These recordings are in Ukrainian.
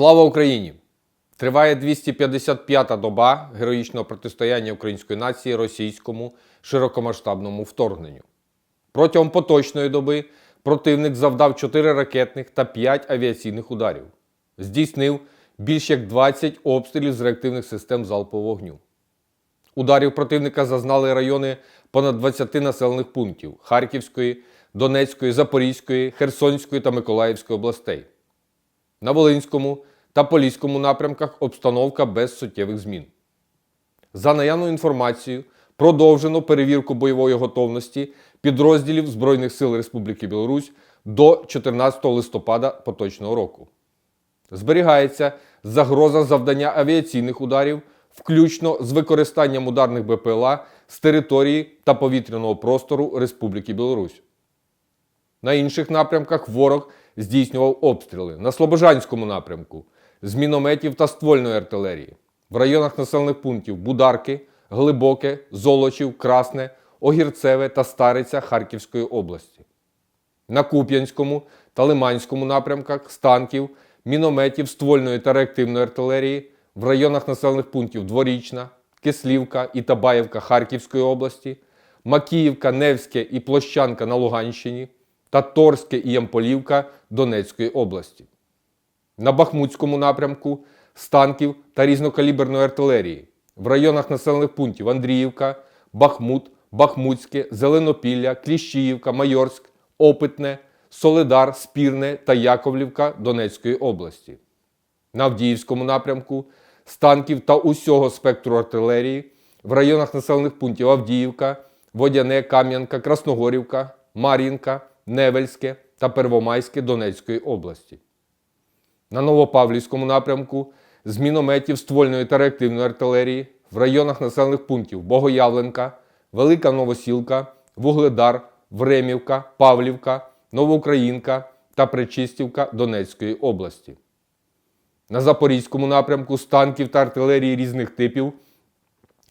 Слава Україні! Триває 255-та доба героїчного протистояння української нації російському широкомасштабному вторгненню. Протягом поточної доби противник завдав 4 ракетних та 5 авіаційних ударів. Здійснив більш як 20 обстрілів з реактивних систем залпового вогню. Ударів противника зазнали райони понад 20 населених пунктів Харківської, Донецької, Запорізької, Херсонської та Миколаївської областей. На Волинському та Поліському напрямках обстановка без суттєвих змін. За наявною інформацією, продовжено перевірку бойової готовності підрозділів Збройних сил Республіки Білорусь до 14 листопада поточного року. Зберігається загроза завдання авіаційних ударів, включно з використанням ударних БПЛА з території та повітряного простору Республіки Білорусь. На інших напрямках ворог здійснював обстріли. На Слобожанському напрямку з мінометів та ствольної артилерії, в районах населених пунктів Бударки, Глибоке, Золочів, Красне, Огірцеве та Стариця Харківської області. На Куп'янському та Лиманському напрямках з танків, мінометів, ствольної та реактивної артилерії. В районах населених пунктів Дворічна, Кислівка і Табаєвка Харківської області, Макіївка, Невське і Площанка на Луганщині та Торське і Ямполівка Донецької області. На Бахмутському напрямку з танків та різнокаліберної артилерії в районах населених пунктів Андріївка, Бахмут, Бахмутське, Зеленопілля, Кліщіївка, Майорськ, Опитне, Солидар, Спірне та Яковлівка Донецької області. На Авдіївському напрямку з танків та усього спектру артилерії в районах населених пунктів Авдіївка, Водяне, Кам'янка, Красногорівка, Мар'їнка, Невельське та Первомайське Донецької області. На Новопавлівському напрямку з мінометів ствольної та реактивної артилерії в районах населених пунктів Богоявленка, Велика Новосілка, Вугледар, Времівка, Павлівка, Новоукраїнка та Пречистівка Донецької області. На Запорізькому напрямку з танків та артилерії різних типів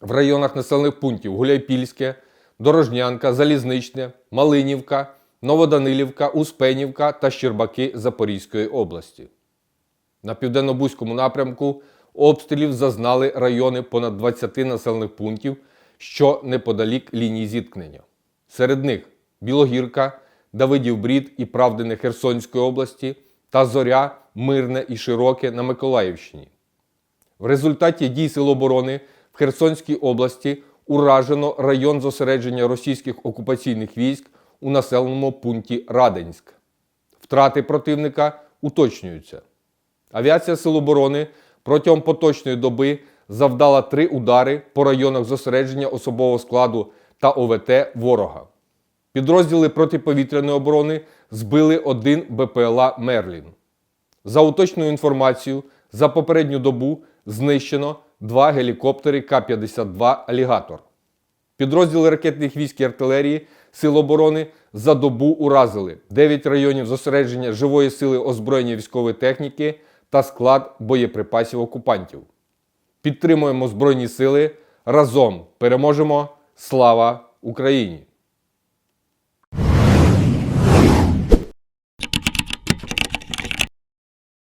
в районах населених пунктів Гуляйпільське, Дорожнянка, Залізничне, Малинівка, Новоданилівка, Успенівка та Щербаки Запорізької області. На південно-бузькому напрямку обстрілів зазнали райони понад 20 населених пунктів, що неподалік лінії зіткнення. Серед них Білогірка, Давидів Брід і Правдине Херсонської області та Зоря, Мирне і Широке на Миколаївщині. В результаті дій Сил оборони в Херсонській області уражено район зосередження російських окупаційних військ у населеному пункті Раденськ. Втрати противника уточнюються. Авіація Сил оборони протягом поточної доби завдала три удари по районах зосередження особового складу та ОВТ ворога. Підрозділи протиповітряної оборони збили один БПЛА Мерлін. За уточною інформацією, за попередню добу знищено два гелікоптери К-52 Алігатор. Підрозділи ракетних військ і артилерії Сил оборони за добу уразили 9 районів зосередження живої сили озброєння військової техніки та склад боєприпасів окупантів. Підтримуємо Збройні сили. Разом переможемо! Слава Україні!